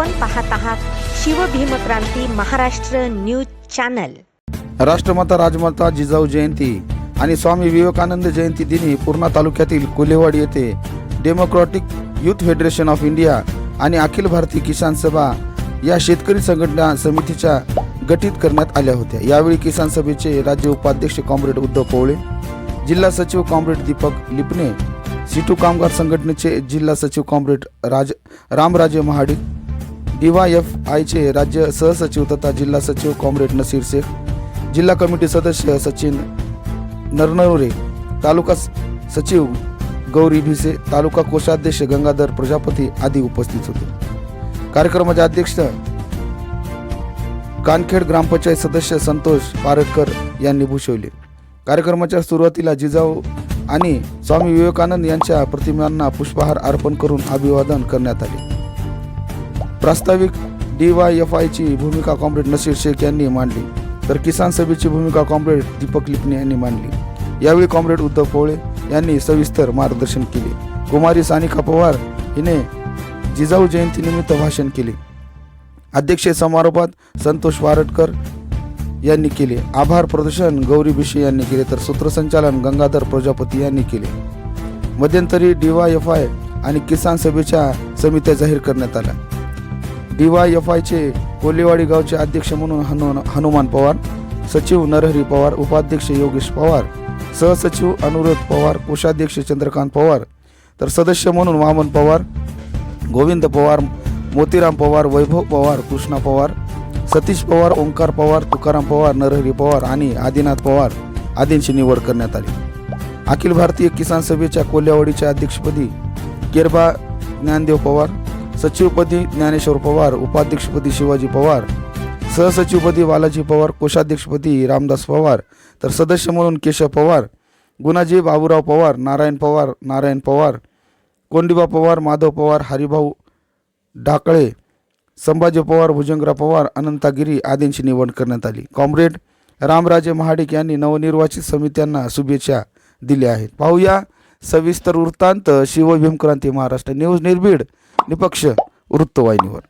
आपण पाहत आहात शिवभीमक्रांती महाराष्ट्र न्यूज चॅनल. राष्ट्रमाता राजमाता जिजाऊ जयंती आणि स्वामी विवेकानंद जयंती दिनी पूर्णा तालुक्यातील कोलेवाड येथे democratic youth federation of India आणि अखिल भारतीय किसान सभा या शेतकरी संघटना समितीच्या गठीत करण्यात आल्या होत्या. यावेळी किसान सभेचे राज्य उपाध्यक्ष कॉम्रेड उद्धव पवळे जिल्हा सचिव कॉम्रेड दीपक लिपणे सिटू कामगार संघटनेचे जिल्हा सचिव कॉम्रेड राज रामराजे महाडिक डीवायएफ आयचे राज्य सहसचिव तथा जिल्हा सचिव कॉम्रेड नसीर शेख जिल्हा कमिटी सदस्य सचिन नरनवरे तालुका सचिव गौरी भिसे तालुका कोषाध्यक्ष गंगाधर प्रजापती आदी उपस्थित होते. कार्यक्रमाचे अध्यक्ष कानखेड ग्रामपंचायत सदस्य संतोष पारटकर यांनी भूषवले. कार्यक्रमाच्या सुरुवातीला जिजाऊ आणि स्वामी विवेकानंद यांच्या प्रतिमांना पुष्पहार अर्पण करून अभिवादन करण्यात आले. प्रास्ताविक ची भूमिका कॉम्रेड नसीर शेख यांनी मांडली तर किसान सभेची भूमिका कॉम्रेड दीपक लिपणे यांनी मांडली. यावेळी कॉम्रेड उद्धव पोळे यांनी सविस्तर मार्गदर्शन केले. कुमारी सानिका पवार हिने जिजाऊ जयंतीनिमित्त भाषण केले. अध्यक्षीय समारोपात संतोष वारटकर यांनी केले. आभार प्रदर्शन गौरी बिशे यांनी केले तर सूत्रसंचालन गंगाधर प्रजापती यांनी केले. मध्यंतरी डीवायएफआय आणि किसान सभेच्या समित्या जाहीर करण्यात आल्या. डीवायएफआयचे कोल्हेवाडी गावचे अध्यक्ष म्हणून हनु हनुमान पवार सचिव नरहरी पवार उपाध्यक्ष योगेश पवार सहसचिव अनुरोध पवार कोषाध्यक्ष चंद्रकांत पवार तर सदस्य म्हणून वामन पवार गोविंद पवार मोतीराम पवार वैभव पवार कृष्णा पवार सतीश पवार ओंकार पवार तुकाराम पवार नरहरी पवार आणि आदिनाथ पवार आदींची निवड करण्यात आली. अखिल भारतीय किसान सभेच्या कोल्हेवाडीच्या अध्यक्षपदी केरबा ज्ञानदेव पवार सचिवपदी ज्ञानेश्वर पवार उपाध्यक्षपदी शिवाजी पवार सहसचिवपदी बालाजी पवार कोषाध्यक्षपदी रामदास पवार तर सदस्य म्हणून केशव पवार गुणाजी बाबूराव पवार नारायण पवार नारायण पवार कोंडिबा पवार माधव पवार हरिभाऊ ढाकळे संभाजी पवार भुजंगराव पवार अनंतागिरी आदींची निवड करण्यात आली. कॉम्रेड रामराजे महाडिक यांनी नवनिर्वाचित समित्यांना शुभेच्छा दिल्या आहेत. पाहूया सविस्तर वृत्तांत शिवभीमक्रांती महाराष्ट्र न्यूज निर्भीड निपक्ष वृत्तवाहिनीवर.